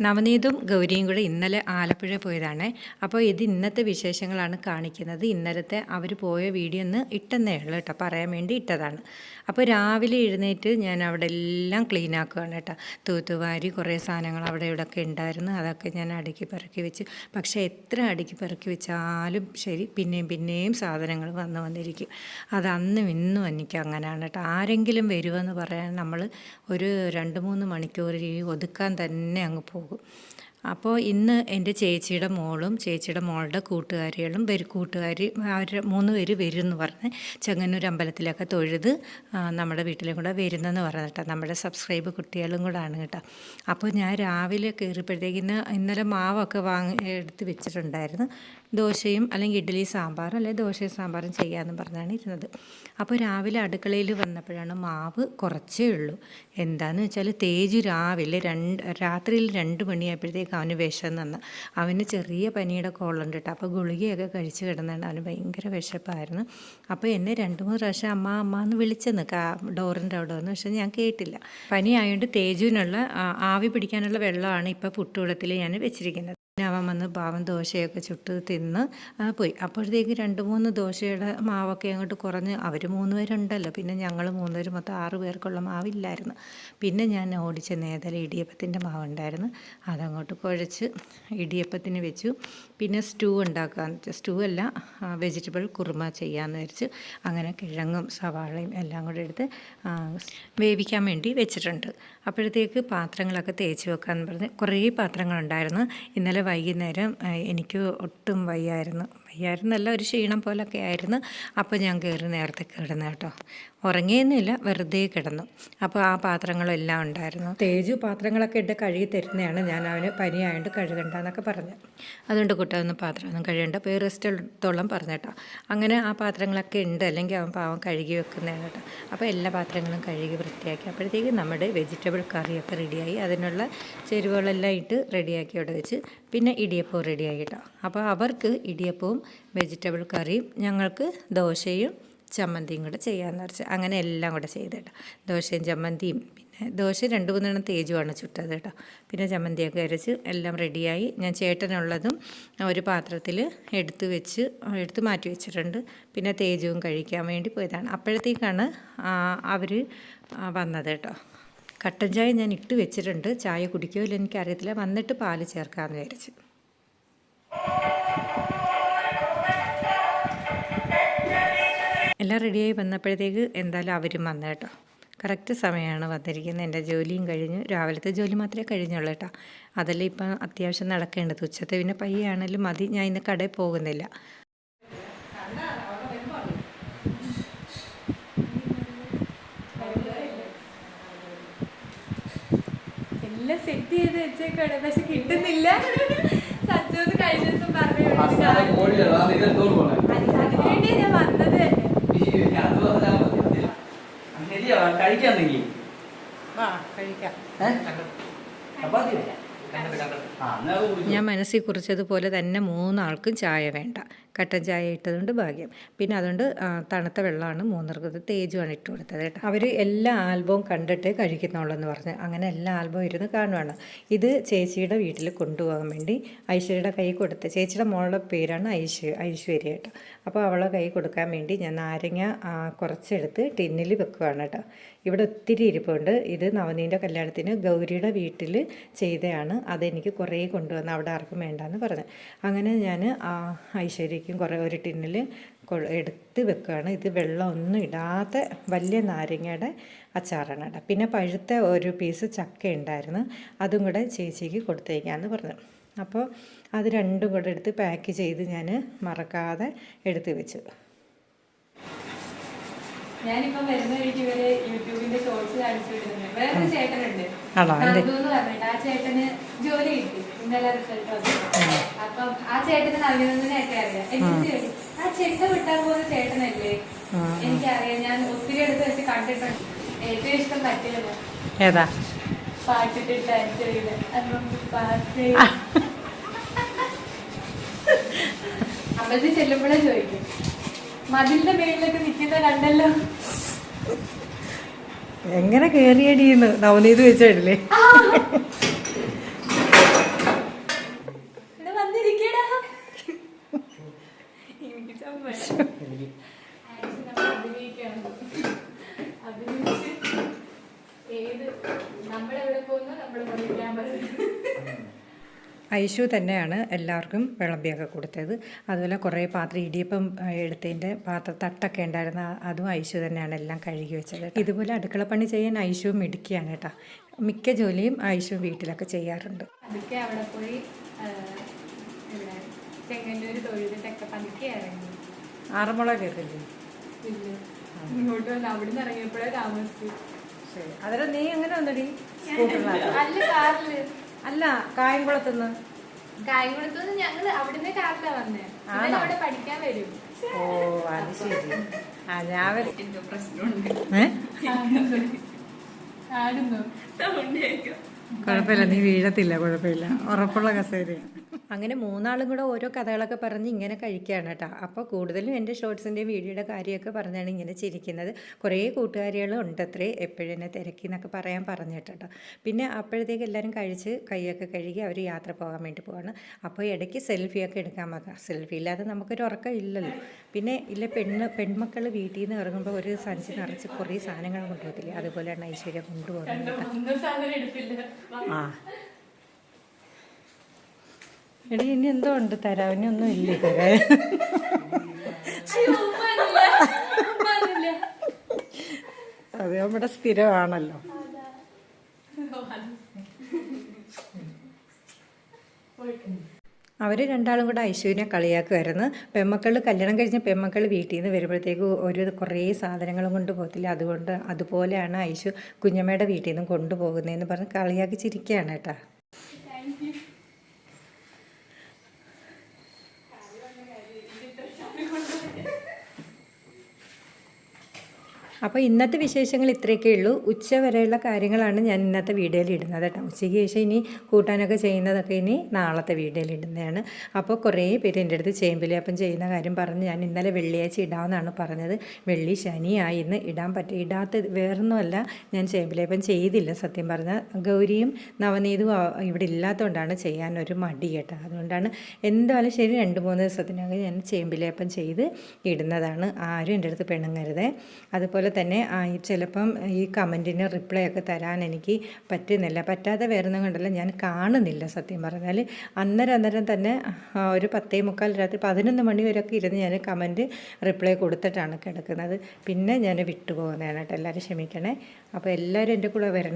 നവനീതും ഗൗരിയും കൂടെ ഇന്നലെ ആലപ്പുഴ പോയതാണ്. അപ്പോൾ ഇത് ഇന്നത്തെ വിശേഷങ്ങളാണ് കാണിക്കുന്നത്. ഇന്നലത്തെ അവർ പോയ വീഡിയോ ഒന്ന് ഇട്ടെന്നേ ഉള്ളൂ കേട്ടോ. പറയാൻ വേണ്ടി ഇട്ടതാണ്. അപ്പോൾ രാവിലെ എഴുന്നേറ്റ് ഞാൻ അവിടെ എല്ലാം ക്ലീൻ ആക്കുകയാണ് കേട്ടോ. തൂത്തുവാരി കുറേ സാധനങ്ങൾ അവിടെ ഇവിടെയൊക്കെ ഉണ്ടായിരുന്നു. അതൊക്കെ ഞാൻ അടുക്കി പെറുക്കി വെച്ച്. പക്ഷേ എത്ര അടുക്കി പെറുക്കി വെച്ചാലും ശരി പിന്നെയും പിന്നെയും സാധനങ്ങൾ വന്ന് വന്നിരിക്കും. അത് അന്നും ഇന്നും എനിക്ക് അങ്ങനെയാണ് കേട്ടോ. ആരെങ്കിലും വരുമെന്ന് പറയാൻ നമ്മൾ ഒരു രണ്ട് മൂന്ന് മണിക്കൂർ ഒതുക്കാൻ തന്നെ അങ്ങ് പോകും. लोग അപ്പോൾ ഇന്ന് എന്റെ ചേച്ചിയുടെ മോളും ചേച്ചിയുടെ മോളുടെ കൂട്ടുകാരികളും വരും കൂട്ടുകാരി അവർ മൂന്ന് പേര് വരും എന്ന് പറഞ്ഞ് ചെങ്ങന്നൂർ അമ്പലത്തിലൊക്കെ തൊഴുത് നമ്മുടെ വീട്ടിലും കൂടെ വരുന്നെന്ന് പറഞ്ഞിട്ടാ നമ്മുടെ സബ്സ്ക്രൈബ് കുട്ടികളും കൂടെ ആണ് കേട്ടോ. അപ്പോൾ ഞാൻ രാവിലെ കയറിയപ്പോഴത്തേക്കിന് ഇന്നലെ മാവൊക്കെ വാങ്ങി എടുത്ത് വെച്ചിട്ടുണ്ടായിരുന്നു. ദോശയും അല്ലെങ്കിൽ ഇഡ്ഡലി സാമ്പാറും അല്ലെങ്കിൽ ദോശയും സാമ്പാറും ചെയ്യാമെന്ന് പറഞ്ഞാണ് ഇരുന്നത്. അപ്പോൾ രാവിലെ അടുക്കളയിൽ വന്നപ്പോഴാണ് മാവ് കുറച്ചേ ഉള്ളൂ. എന്താണെന്ന് വെച്ചാൽ തേജ് രാവിലെ രണ്ട് രാത്രിയിൽ രണ്ട് മണിയായപ്പോഴത്തേക്ക് അവന് വിശന്നെന്ന് അവന് ചെറിയ പനിയുടെ കോളുണ്ട് കേട്ടോ അപ്പോൾ ഗുളികയൊക്കെ കഴിച്ച് കിടന്നുണ്ട്. അവന് ഭയങ്കര വിശപ്പായിരുന്നു. അപ്പോൾ എന്നെ രണ്ട് മൂന്ന് പ്രാവശ്യം അമ്മ അമ്മ എന്ന് വിളിച്ചെന്ന് കാ ഡോറിന്റെ അവിടെ വന്ന്. പക്ഷേ ഞാൻ കേട്ടില്ല. പനിയായതുകൊണ്ട് തേജുവിനുള്ള ആവി പിടിക്കാനുള്ള വെള്ളമാണ് ഇപ്പോൾ പുട്ടുകുളത്തിൽ ഞാൻ വെച്ചിരിക്കുന്നത്. അവൻ വന്ന് പാവം ദോശയൊക്കെ ചുട്ട് തിന്ന് പോയി. അപ്പോഴത്തേക്ക് രണ്ട് മൂന്ന് ദോശയുടെ മാവൊക്കെ അങ്ങോട്ട് കുറഞ്ഞ് അവർ മൂന്ന് പേരുണ്ടല്ലോ. പിന്നെ ഞങ്ങൾ മൂന്ന് പേര് മൊത്തം ആറ് പേർക്കുള്ള മാവില്ലായിരുന്നു. പിന്നെ ഞാൻ ഓടിച്ച നേതല ഇടിയപ്പത്തിന്റെ മാവുണ്ടായിരുന്നു. അതങ്ങോട്ട് കുഴച്ച് ഇടിയപ്പത്തിന് വെച്ചു. പിന്നെ സ്റ്റൂ ഉണ്ടാക്കാൻ സ്റ്റൂ അല്ല വെജിറ്റബിൾ കുറുമ ചെയ്യാമെന്ന് വിചാരിച്ച് അങ്ങനെ കിഴങ്ങും സവാളയും എല്ലാം കൂടെ എടുത്ത് വേവിക്കാൻ വേണ്ടി വെച്ചിട്ടുണ്ട്. അപ്പോഴത്തേക്ക് പാത്രങ്ങളൊക്കെ തേച്ച് വെക്കാമെന്ന് പറഞ്ഞ് കുറേ പാത്രങ്ങളുണ്ടായിരുന്നു. ഇന്നലെ വൈകുന്നേരം എനിക്ക് ഒട്ടും വയ്യായിരുന്നു. വയ്യായിരുന്നല്ല ഒരു ക്ഷീണം പോലൊക്കെ ആയിരുന്നു. അപ്പോൾ ഞാൻ കയറി നേരത്തെ കിടന്നു കേട്ടോ. ഉറങ്ങിയൊന്നുമില്ല വെറുതെ കിടന്നു. അപ്പോൾ ആ പാത്രങ്ങളെല്ലാം ഉണ്ടായിരുന്നു. തേജു പാത്രങ്ങളൊക്കെ ഇട്ട് കഴുകി തരുന്നതാണ് ഞാൻ അവന് പനിയായതുകൊണ്ട് കഴുകണ്ടെന്നൊക്കെ പറഞ്ഞു. അതുകൊണ്ട് കുട്ടൊന്നും പാത്രമൊന്നും കഴുകണ്ട പേര് റെസ്റ്റ് എടുത്തോളം പറഞ്ഞേട്ടോ അങ്ങനെ ആ പാത്രങ്ങളൊക്കെ ഉണ്ട് അല്ലെങ്കിൽ അവൻ പാവം കഴുകി വെക്കുന്നതാണ് കേട്ടോ. അപ്പോൾ എല്ലാ പാത്രങ്ങളും കഴുകി വൃത്തിയാക്കി. അപ്പോഴത്തേക്ക് നമ്മുടെ വെജിറ്റബിൾ കറിയൊക്കെ റെഡിയായി അതിനുള്ള ചേരുവകളെല്ലാം ഇട്ട് റെഡിയാക്കി അവിടെ വെച്ച് പിന്നെ ഇടിയപ്പവും റെഡിയായി കേട്ടോ അപ്പോൾ അവർക്ക് ഇടിയപ്പവും വെജിറ്റബിൾ കറിയും ഞങ്ങൾക്ക് ദോശയും ചമ്മന്തിയും കൂടെ ചെയ്യാമെന്ന് വെച്ച് അങ്ങനെ എല്ലാം കൂടെ ചെയ്ത് കേട്ടോ ദോശയും ചമ്മന്തിയും പിന്നെ ദോശ രണ്ട് മൂന്നെണ്ണം തേജുമാണ് ചുട്ടത് കേട്ടോ. പിന്നെ ചമ്മന്തിയൊക്കെ അരച്ച് എല്ലാം റെഡിയായി ഞാൻ ചേട്ടനുള്ളതും ഒരു പാത്രത്തിൽ എടുത്ത് വെച്ച് എടുത്ത് മാറ്റി വെച്ചിട്ടുണ്ട്. പിന്നെ തേജുവും കഴിക്കാൻ വേണ്ടി പോയതാണ്. അപ്പോഴത്തേക്കാണ് അവർ വന്നത് കേട്ടോ. കട്ടൻ ചായ ഞാൻ ഇട്ട് വെച്ചിട്ടുണ്ട്. ചായ കുടിക്കുമോ ഇല്ല എനിക്കറിയത്തില്ല. വന്നിട്ട് പാൽ ചേർക്കാമെന്ന് വിചാരിച്ച്. എല്ലാം റെഡിയായി വന്നപ്പോഴത്തേക്ക് എന്തായാലും അവരും വന്നു കേട്ടോ. കറക്റ്റ് സമയമാണ് വന്നിരിക്കുന്നത്. എന്റെ ജോലിയും കഴിഞ്ഞു. രാവിലത്തെ ജോലി മാത്രമേ കഴിഞ്ഞുള്ളൂ കേട്ടോ. അതെല്ലാം ഇപ്പം അത്യാവശ്യം നടക്കേണ്ടത്. ഉച്ചത്തെ പിന്നെ പയ്യാണെങ്കിലും മതി. ഞാൻ ഇന്ന് കടയിൽ പോകുന്നില്ല. എല്ലാം സെറ്റ് ചെയ്ത് വെച്ചേക്കാണ്. പക്ഷെ കിട്ടുന്നില്ല. സച്ചോന്ന് കഴിഞ്ഞ ദിവസം പറഞ്ഞു. അതിനുവേണ്ടിയാ ഞാൻ വന്നത്. ഞാൻ മനസ്സിൽ കുറിച്ചതുപോലെ തന്നെ മൂന്നാൾക്കും ചായ വേണ്ട. കട്ടൻ ചായ ഇട്ടതുകൊണ്ട് ഭാഗ്യം. പിന്നെ അതുകൊണ്ട് തണുത്ത വെള്ളമാണ് മൂന്നർക്ക് തേജുമാണ് ഇട്ട് കൊടുത്തത് കേട്ടോ. അവർ എല്ലാ ആൽബവും കണ്ടിട്ട് കഴിക്കുന്നുള്ളൂ എന്ന് പറഞ്ഞ് അങ്ങനെ എല്ലാ ആൽബവും ഇരുന്ന് കാണുവാണ്. ഇത് ചേച്ചിയുടെ വീട്ടിൽ കൊണ്ടുപോകാൻ വേണ്ടി ഐശ്വര്യയുടെ കൈ കൊടുത്ത് ചേച്ചിയുടെ മോളുടെ പേരാണ് ഐശ്വര്യ ഐശ്വര്യ കേട്ടോ. അപ്പോൾ അവളെ കൈ കൊടുക്കാൻ വേണ്ടി ഞാൻ നാരങ്ങ കുറച്ചെടുത്ത് ടിന്നിൽ വെക്കുകയാണ് കേട്ടോ. ഇവിടെ ഒത്തിരി ഇരിപ്പുണ്ട്. ഇത് നവനീന്റെ കല്യാണത്തിന് ഗൗരിയുടെ വീട്ടിൽ ചെയ്തതാണ് അതെനിക്ക് കുറേ കൊണ്ടുവന്ന് അവിടെ ആർക്കും വേണ്ടാന്ന് പറഞ്ഞു. അങ്ങനെ ഞാൻ ഐശ്വര്യയ്ക്കും കുറേ ഒരു ടിന്നിൽ എടുത്ത് വെക്കുകയാണ് ഇത് വെള്ളമൊന്നും ഇടാത്ത വലിയ നാരങ്ങയുടെ അച്ചാറാണ് കേട്ടോ. പിന്നെ പഴുത്ത ഒരു പീസ് ചക്ക ഉണ്ടായിരുന്നു. അതും കൂടെ ചേച്ചിക്ക് കൊടുത്തേക്കാന്ന് പറഞ്ഞു. അപ്പോൾ അത് രണ്ടും കൂടെ എടുത്ത് പാക്ക് ചെയ്ത് ഞാൻ മറക്കാതെ എടുത്ത് വെച്ചു. ഞാനിപ്പം വരുന്ന വഴിക്ക് ഇവർ യൂട്യൂബിന്റെ ഷോർട്സ് കാണിച്ചു വേറൊരു ചേട്ടനുണ്ട്. എന്ന് പറഞ്ഞിട്ട് ആ ചേട്ടന് ജോലി കിട്ടി. ഇന്നലെ റിസൾട്ട് വന്നു. അപ്പം ആ ചേട്ടന് നൽകുന്നതിനൊക്കെ അറിയാം. എനിക്ക് ആ ചെണ്ട വിട്ടാൻ പോകുന്ന ചേട്ടനല്ലേ? എനിക്കറിയാം. ഞാൻ ഒത്തിരി അടുത്ത് വെച്ച് കണ്ടിട്ടുണ്ട്. ഏറ്റവും ഇഷ്ടം ഏതാ? പാട്ട്. അമ്പലത്തിൽ ചെല്ലുമ്പോഴേ ചോദിക്കും. മതിലിന്റെ മേളിലൊക്കെ നിൽക്കുന്ന കണ്ടല്ലോ. എങ്ങനെ കേറിയടിന്ന് നവനീത് വെച്ചിട്ടില്ലേ ഏത് നമ്മളെവിടെ പോകുന്നു നമ്മുടെ ക്യാമറ ഐഷു തന്നെയാണ് എല്ലാവർക്കും വിളമ്പിയൊക്കെ കൊടുത്തത്. അതുപോലെ കുറേ പാത്രം ഇടിയപ്പം എടുത്തതിന്റെ പാത്ര തട്ടൊക്കെ ഉണ്ടായിരുന്ന അതും ഐഷു തന്നെയാണ് എല്ലാം കഴുകി വെച്ചത് ഇതുപോലെ അടുക്കള പണി ചെയ്യാൻ ഐഷു മിടുക്കിയാണ് കേട്ടോ. മിക്ക ജോലിയും ഐഷു വീട്ടിലൊക്കെ ചെയ്യാറുണ്ട്. അതൊക്കെ അവിടെ പോയി പതുക്കെ ഇറങ്ങി. ആറന്മുള കേട്ടില്ലേ ഇങ്ങോട്ട് വന്ന് ഇറങ്ങിയപ്പോഴേ താമസിച്ചു. ശരി. അതിൽ നീ എങ്ങനെ വന്നടി? അല്ല കാറിൽ. അല്ല കായംകുളത്ത് ഞങ്ങൾ അവിടുന്ന് കാറിലാ വന്നേ. അവിടെ പഠിക്കാൻ വരും. ഓ അത് ശരി. ആ ഞാൻ പ്രശ്നമുണ്ട്. കുഴപ്പമില്ല നീ വീഴത്തില്ല കുഴപ്പമില്ല. ഉറപ്പുള്ള കസേരയാണ്. അങ്ങനെ മൂന്നാളും കൂടെ ഓരോ കഥകളൊക്കെ പറഞ്ഞ് ഇങ്ങനെ കഴിക്കുകയാണ് കേട്ടോ. അപ്പോൾ കൂടുതലും എന്റെ ഷോർട്സിന്റെയും വീഡിയോയുടെ കാര്യമൊക്കെ പറഞ്ഞാണ് ഇങ്ങനെ ചിരിക്കുന്നത്. കുറേ കൂട്ടുകാരികളും ഉണ്ട് അത്രേ എപ്പോഴും എന്നെ തിരക്കി എന്നൊക്കെ പറയാൻ പറഞ്ഞിട്ട് കേട്ടോ. പിന്നെ അപ്പോഴത്തേക്ക് എല്ലാവരും കഴിച്ച് കൈയൊക്കെ കഴുകി അവർ യാത്ര പോകാൻ വേണ്ടി പോവാണ്. അപ്പോൾ ഇടയ്ക്ക് സെൽഫിയൊക്കെ എടുക്കാൻ മാത്രം സെൽഫി ഇല്ലാതെ നമുക്കൊരു ഉറക്കം ഇല്ലല്ലോ. പിന്നെ ഇല്ല പെണ്ണ് പെൺമക്കൾ വീട്ടിൽ നിന്ന് ഇറങ്ങുമ്പോൾ ഒരു സഞ്ചി നിറച്ച് കുറേ സാധനങ്ങൾ കൊണ്ടുപോകത്തില്ലേ? അതുപോലെയാണ് ഐശ്വര്യ കൊണ്ടുപോകുന്നത് ആ. എടി ഇനി എന്തോ ഉണ്ട് തരാം. ഇനി ഒന്നും ഇല്ല? തരാൻ അത് നമ്മുടെ സ്ഥിരമാണല്ലോ. അവർ രണ്ടാളും കൂടെ ഐശുവിനെ കളിയാക്കുമായിരുന്നു പെമ്മക്കൾ കല്യാണം കഴിഞ്ഞ പെമ്മക്കൾ വീട്ടിൽ നിന്ന് വരുമ്പോഴത്തേക്ക് ഒരു കുറേ സാധനങ്ങളും കൊണ്ട് പോകത്തില്ല. അതുകൊണ്ട് അതുപോലെയാണ് ഐശു കുഞ്ഞമ്മയുടെ വീട്ടിൽ നിന്ന് കൊണ്ടുപോകുന്നതെന്ന് പറഞ്ഞ് കളിയാക്കി ചിരിക്കുകയാണ് കേട്ടോ. അപ്പോൾ ഇന്നത്തെ വിശേഷങ്ങൾ ഇത്രയൊക്കെ ഉള്ളൂ. ഉച്ച വരെയുള്ള കാര്യങ്ങളാണ് ഞാൻ ഇന്നത്തെ വീഡിയോയിൽ ഇടുന്നത് കേട്ടോ. ഉച്ചയ്ക്ക് ശേഷം ഇനി കൂട്ടാനൊക്കെ ചെയ്യുന്നതൊക്കെ ഇനി നാളത്തെ വീഡിയോയിൽ ഇടുന്നതാണ്. അപ്പോൾ കുറേ പേര് എന്റെ അടുത്ത് ചേമ്പിലേപ്പം ചെയ്യുന്ന കാര്യം പറഞ്ഞ് ഞാൻ ഇന്നലെ വെള്ളിയാഴ്ച ഇടാമെന്നാണ് പറഞ്ഞത്. വെള്ളി ശനിയായി ഇന്ന് ഇടാൻ പറ്റും ഇടാത്ത വേറൊന്നുമല്ല. ഞാൻ ചേമ്പിലേപ്പം ചെയ്തില്ല സത്യം പറഞ്ഞാൽ. ഗൗരിയും നവനീതും ഇവിടെ ഇല്ലാത്തതുകൊണ്ടാണ് ചെയ്യാൻ ഒരു മടി കേട്ടോ. അതുകൊണ്ടാണ് എന്തായാലും ശരി രണ്ട് മൂന്ന് ദിവസത്തിനകം ഞാൻ ചേമ്പിലേപ്പം ചെയ്ത് ഇടുന്നതാണ്. ആരും എന്റെ അടുത്ത് പെണ്ണുങ്ങരുത് അതുപോലെ തന്നെ ചിലപ്പം ഈ കമന്റിന് റിപ്ലൈ ഒക്കെ തരാൻ എനിക്ക് പറ്റുന്നില്ല. പറ്റാതെ വരുന്ന കൊണ്ടല്ല ഞാൻ കാണുന്നില്ല സത്യം പറഞ്ഞാൽ അന്നേരം അന്നേരം തന്നെ ഒരു പത്തേ മുക്കാൽ രാത്രി പതിനൊന്ന് മണി വരെയൊക്കെ ഇരുന്ന് ഞാൻ കമന്റ് റിപ്ലൈ കൊടുത്തിട്ടാണ് കിടക്കുന്നത്. പിന്നെ ഞാൻ വിട്ടുപോകുന്നതാണ് കേട്ടോ. എല്ലാവരും ക്ഷമിക്കണേ. അപ്പോൾ എല്ലാവരും എന്റെ കൂടെ വരണേ.